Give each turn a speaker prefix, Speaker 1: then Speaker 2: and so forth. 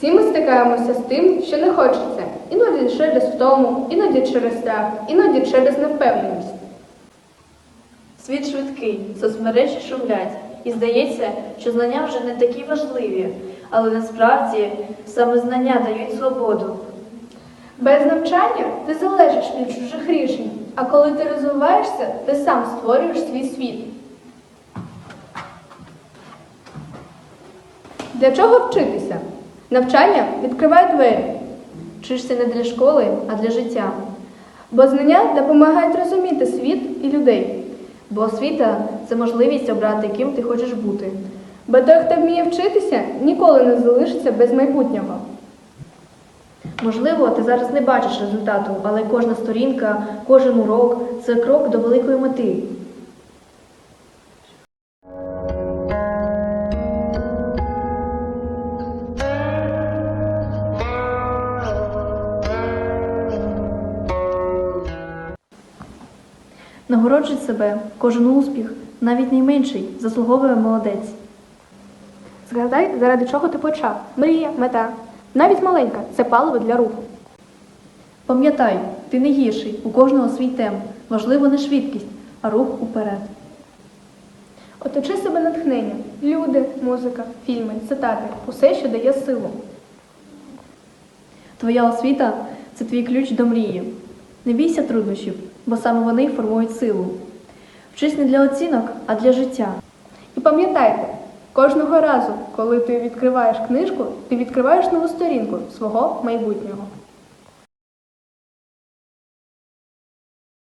Speaker 1: стикаємося з тим, що не хочеться. Іноді через втому, іноді через страх, іноді через невпевненість.
Speaker 2: Світ швидкий, соцмережі шумлять, і здається, що знання вже не такі важливі, але насправді саме знання дають свободу.
Speaker 1: Без навчання ти залежиш від чужих рішень, а коли ти розвиваєшся, ти сам створюєш свій світ. Для чого вчитися? Навчання відкриває двері,
Speaker 2: Вчишся не для школи, а для життя.
Speaker 1: бо знання допомагають розуміти світ і людей.
Speaker 2: Бо освіта це можливість обрати, ким ти хочеш бути.
Speaker 1: Бо той, хто вміє вчитися, ніколи не залишиться без майбутнього.
Speaker 2: Можливо, ти зараз не бачиш результату, але кожна сторінка, кожен урок це крок до великої мети. Нагороджуй себе, кожен успіх, навіть найменший, заслуговує молодець.
Speaker 1: Згадай, заради чого ти почав. Мрія, мета. Навіть маленька це паливо для руху.
Speaker 2: Пам'ятай, ти не гірший, у кожного свій темп. Важливо не швидкість, а рух уперед.
Speaker 1: Оточи себе натхненням. Люди, музика, фільми, цитати усе, що дає силу.
Speaker 2: Твоя освіта це твій ключ до мрії. Не бійся труднощів, бо саме вони формують силу. Вчись не для оцінок, а для життя.
Speaker 1: І пам'ятайте, кожного разу, коли ти відкриваєш книжку, ти відкриваєш нову сторінку свого майбутнього.